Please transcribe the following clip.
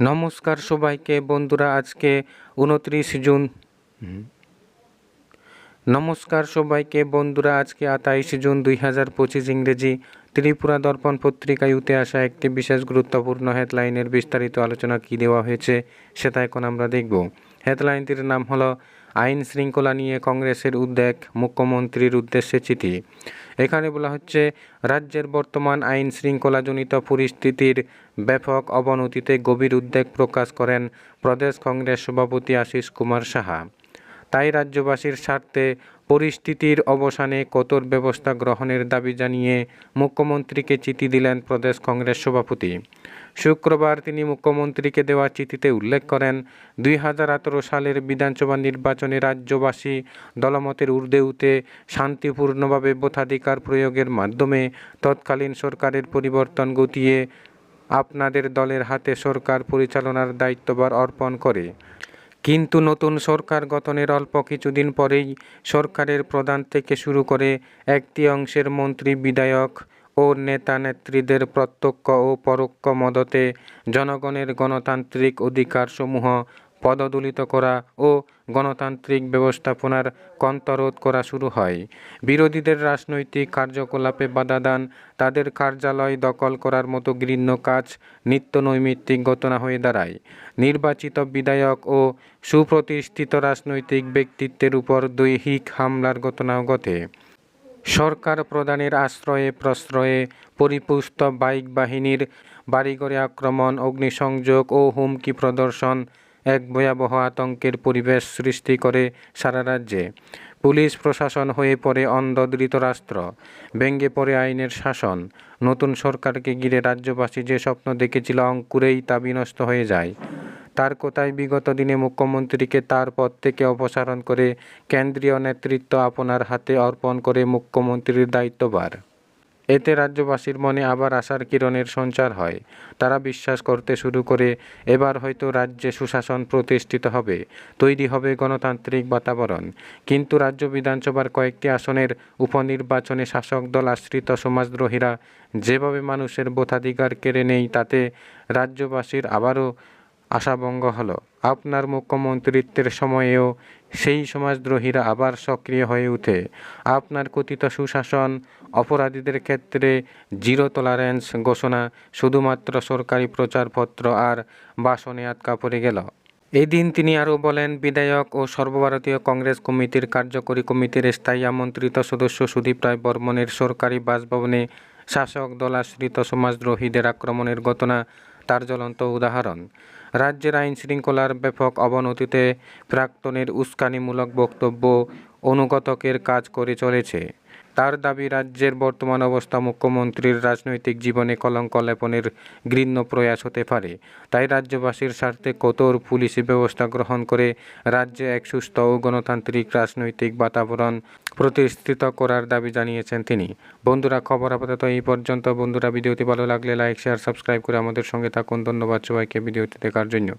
নমস্কার সবাইকে, বন্ধুরা, আজকে উনত্রিশ জুন। নমস্কার সবাইকে, বন্ধুরা, আজকে আঠাইশ জুন দুই হাজার পঁচিশ ইংরেজি ত্রিপুরা দর্পণ পত্রিকায় উঠে আসা একটি বিশেষ গুরুত্বপূর্ণ হেডলাইনের বিস্তারিত আলোচনা কি দেওয়া হয়েছে, সেটা এখন আমরা দেখব। হেডলাইনটির নাম হলো আইন শৃঙ্খলা নিয়ে কংগ্রেসের উদ্বেগ, মুখ্যমন্ত্রীর উদ্দেশ্যে চিঠি। এখানে বলা হচ্ছে, রাজ্যের বর্তমান আইন শৃঙ্খলাজনিত পরিস্থিতির ব্যাপক অবনতিতে গভীর উদ্বেগ প্রকাশ করেন প্রদেশ কংগ্রেস সভাপতি আশিস কুমার সাহা। তাই রাজ্যবাসীর স্বার্থে পরিস্থিতির অবসানে কঠোর ব্যবস্থা গ্রহণের দাবি জানিয়ে মুখ্যমন্ত্রীকে চিঠি দিলেন প্রদেশ কংগ্রেস সভাপতি। শুক্রবার তিনি মুখ্যমন্ত্রীকে দেওয়া চিঠিতে উল্লেখ করেন, দুই হাজার আঠারো সালের বিধানসভা নির্বাচনে রাজ্যবাসী দলমতের ঊর্ধ্বে উঠে শান্তিপূর্ণভাবে ভোটাধিকার প্রয়োগের মাধ্যমে তৎকালীন সরকারের পরিবর্তন ঘটিয়ে আপনাদের দলের হাতে সরকার পরিচালনার দায়িত্বভার অর্পণ করে। কিন্তু নতুন সরকার গঠনের অল্প কিছুদিন পরেই সরকারের প্রধান থেকে শুরু করে একটি অংশের মন্ত্রী, বিধায়ক ও নেতা নেত্রীদের প্রত্যক্ষ ও পরোক্ষ মদতে জনগণের গণতান্ত্রিক অধিকারসমূহ পদদলিত করা ও গণতান্ত্রিক ব্যবস্থাপনার কন্তরোধ করা শুরু হয়। বিরোধীদের রাজনৈতিক কার্যকলাপে বাধা দান, তাদের কার্যালয় দখল করার মতো ঘৃণ্য কাজ নিত্য নৈমিত্তিক ঘটনা হয়ে দাঁড়ায়। নির্বাচিত বিধায়ক ও সুপ্রতিষ্ঠিত রাজনৈতিক ব্যক্তিত্বের উপর দৈহিক হামলার ঘটনাও ঘটে। সরকার প্রদানের আশ্রয়ে প্রশ্রয়ে পরিপুষ্ট বাইক বাহিনীর বাড়িঘরে আক্রমণ, অগ্নিসংযোগ ও হুমকি প্রদর্শন এক ভয়াবহ আতঙ্কের পরিবেশ সৃষ্টি করে সারা রাজ্যে। পুলিশ প্রশাসন হয়ে পড়ে অন্ধ ধৃতরাষ্ট্র। ব্যঙ্গে পড়ে আইনের শাসন। নতুন সরকারকে ঘিরে রাজ্যবাসী যে স্বপ্ন দেখেছিল অঙ্কুরেই তা বিনষ্ট হয়ে যায়। তার কোথায় বিগত দিনে মুখ্যমন্ত্রীকে তার পদ থেকে অপসারণ করে কেন্দ্রীয় নেতৃত্ব আপনার হাতে অর্পণ করে মুখ্যমন্ত্রীর দায়িত্বভার? এতে রাজ্যবাসীর মনে আবার আশার কিরণের সঞ্চার হয়। তারা বিশ্বাস করতে শুরু করে, এবার হয়তো রাজ্যে সুশাসন প্রতিষ্ঠিত হবে, তৈরি হবে গণতান্ত্রিক বাতাবরণ। কিন্তু রাজ্য বিধানসভার কয়েকটি আসনের উপনির্বাচনে শাসক দল আশ্রিত সমাজদ্রোহীরা যেভাবে মানুষের ভোটাধিকার কেড়ে নেই তাতে রাজ্যবাসীর আবারও আশাভঙ্গ হলো। আপনার মুখ্যমন্ত্রিত্বের সময়েও সেই সমাজদ্রোহীরা আবার সক্রিয় হয়ে ওঠে আপনার কথিত সুশাসন অপরাধীদের ক্ষেত্রে জিরো টলারেন্স ঘোষণা শুধুমাত্র সরকারি প্রচারপত্র আর বাসনে আটকা পড়ে গেল। এদিন তিনি আরও বলেন, বিধায়ক ও সর্বভারতীয় কংগ্রেস কমিটির কার্যকরী কমিটির স্থায়ী আমন্ত্রিত সদস্য সুদীপ রায় বর্মনের সরকারি বাসভবনে শাসক দলাশ্রিত সমাজদ্রোহীদের আক্রমণের ঘটনা, তার জ্বলন্ত উদাহরণ। রাজ্যের আইন শৃঙ্খলার ব্যাপক অবনতিতে প্রাক্তনের উস্কানিমূলক বক্তব্য অনুগতকের কাজ করে চলেছে। তার দাবি, রাজ্যের বর্তমান অবস্থা মুখ্যমন্ত্রীর রাজনৈতিক জীবনে কলঙ্ক লেপনের ঘৃণ্য প্রয়াস হতে পারে। তাই রাজ্যবাসীর স্বার্থে কঠোর পুলিশি ব্যবস্থা গ্রহণ করে রাজ্যে এক সুস্থ ও গণতান্ত্রিক রাজনৈতিক বাতাবরণ প্রতিষ্ঠিত করার দাবি জানিয়েছেন তিনি। বন্ধুরা, খবর আপাতত এই পর্যন্ত। বন্ধুরা, ভিডিওটি ভালো লাগলে লাইক, শেয়ার, সাবস্ক্রাইব করে আমাদের সঙ্গে থাকুন। ধন্যবাদ সবাইকে ভিডিওটি দেখার জন্য।